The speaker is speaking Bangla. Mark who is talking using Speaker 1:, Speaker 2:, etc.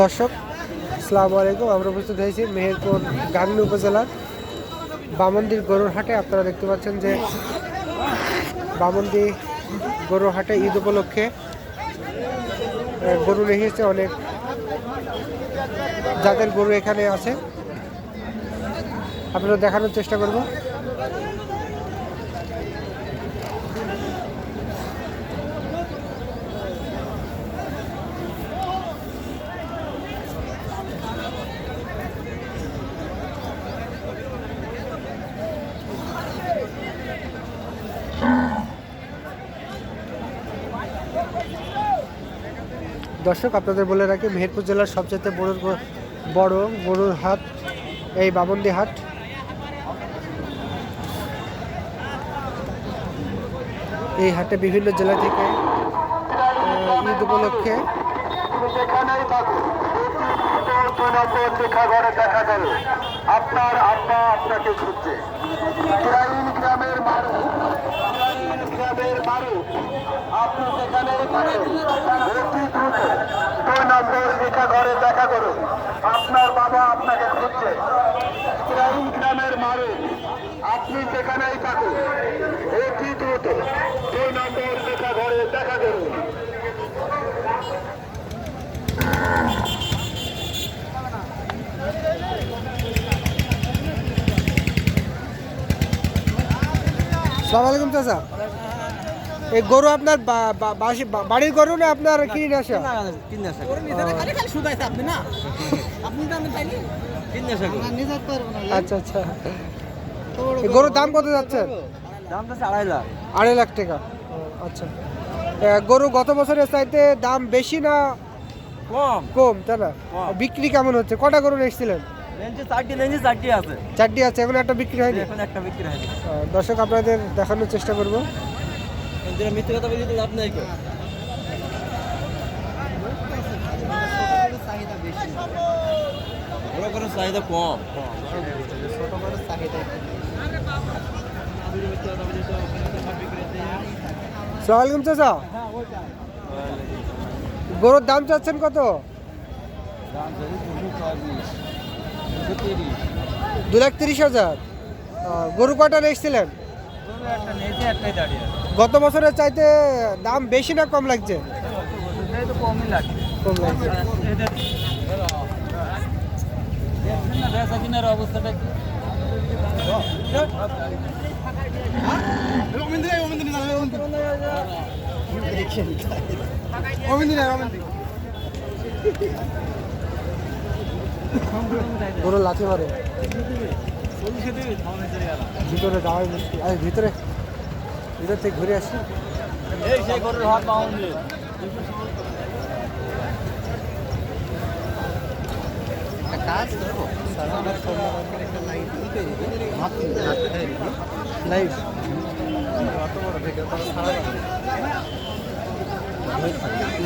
Speaker 1: দর্শক, আসসালামু আলাইকুম। আমরা উপস্থিত হয়েছি মেহেরপুর গাংনী উপজেলার বামন্দির গরুর হাটে। আপনারা দেখতে পাচ্ছেন যে বামন্দি গরুর হাটে ঈদ উপলক্ষে গরু রেখেছে অনেক যাদের গরু এখানে আছে। আপনারা দেখানোর চেষ্টা করব। দর্শক, আপনাদের বলে রাখি, মেহেরপুর জেলার সবচেয়ে বড় বড় গরুর হাট এই বামন্দি হাট এই হাটে বিভিন্ন জেলা থেকে ঈদ উপলক্ষে
Speaker 2: আপনার আব্বা আপনাকে খুঁজছে ইসরাইল গ্রামের মানুষ ইসরাইল গ্রামের আপনি অতি দুই নম্বর দেখা ঘরে দেখা করুন। আপনার বাবা আপনাকে খুঁজছে। ইসরাইল গ্রামের মানুষ আপনি যেখানেই থাকুন। অতি দ্রুত দুই নম্বর দেখা ঘরে দেখা করুন
Speaker 1: চাচা। এই গরু আপনার বাড়ির গরু না আপনার কিনে আসা? আচ্ছা আচ্ছা। গরুর দাম কত যাচ্ছে? আড়াই লাখ। টাকা। আচ্ছা। গরু গত বছরের চাইতে দাম বেশি না
Speaker 3: কম।
Speaker 1: কম তাই না? বিক্রি কেমন হচ্ছে? কটা গরু এসেছিলেন?
Speaker 3: চারটি আছে
Speaker 1: এখন একটা বিক্রি হয়নি?
Speaker 3: এখন একটা বিক্রি হয়নি।
Speaker 1: আহ, দর্শক আপনাদের দেখানোর চেষ্টা করব।
Speaker 3: যেটা মিথ্যে কথা বলি লাভ নাই বড় করে চাহিদা কম।
Speaker 1: চাচা? গরুর দাম চাচ্ছেন কত? দু লাখ তিরিশ হাজার। গরু কটা এসেছিলেন? গত বছরের চাইতে দাম বেশি না কম লাগছে?
Speaker 3: কমই লাগছে। অবস্থাটা
Speaker 1: মারে। ভিতরে যাওয়াই মুশকিল। আরে ভিতরে। ভিতর থেকে ঘুরে আসি।
Speaker 3: এই সেই গরুর হাত পাউন্ডে
Speaker 1: লাইভ